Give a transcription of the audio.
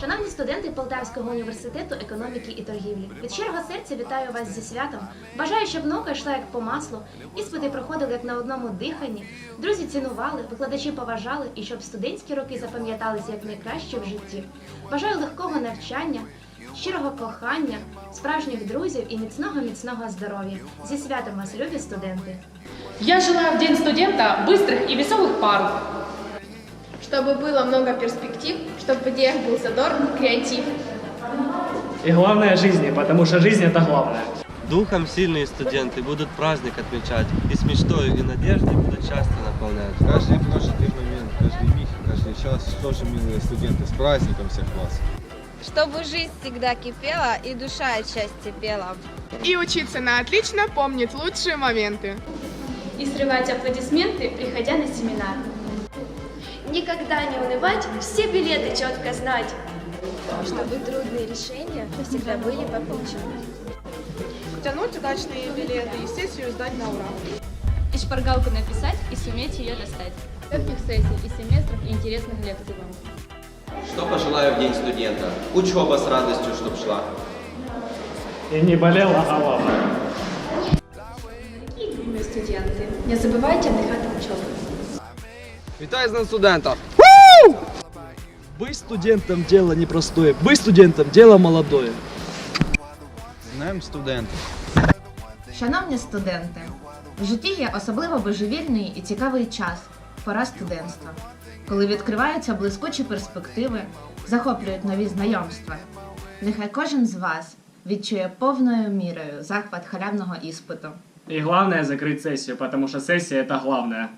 Шановні студенти Полтавського університету економіки і торгівлі, від щирого серця вітаю вас зі святом. Бажаю, щоб наука йшла як по маслу, іспити проходили як на одному диханні, друзі цінували, викладачі поважали і щоб студентські роки запам'яталися як найкраще в житті. Бажаю легкого навчання, щирого кохання, справжніх друзів і міцного міцного здоров'я. Зі святом вас, любі студенти! Я желаю в День студента быстрых и веселых пар. Чтобы было много перспектив, чтобы в идеях был задор, креатив. И главное жизни, потому что жизнь это главное. Духом сильные студенты будут праздник отмечать и с мечтой и надеждой будут счастье наполнять. Каждый прожитый момент, каждый миг, каждый час тоже милые студенты. С праздником всех вас! Чтобы жизнь всегда кипела и душа от счастья пела. И учиться на отлично, помнить лучшие моменты. И срывать аплодисменты, приходя на семинар. Никогда не унывать, все билеты четко знать. Чтобы трудные решения всегда были по плечу. Тянуть удачные билеты и сессию сдать на ура. И шпаргалку написать и суметь ее достать. Легких сессий и семестров и интересных лекций вам. Что пожелаю в день студента? Учеба с радостью, чтоб шла. И не болела голова. Любимые студенты, не забывайте отдыхать от учебы. Витаю з студента! Быть студентом – дело непростое. Быть студентом – дело молодое. Знаем студента. Шановні студенти, в житті є особливо божевільний і цікавий час пора студентства, коли відкриваються блискучі перспективи, захоплюють нові знайомства. Нехай кожен з вас відчує повною мірою захват халявного іспиту. И главное закрыть сессию, потому что сессия это главное.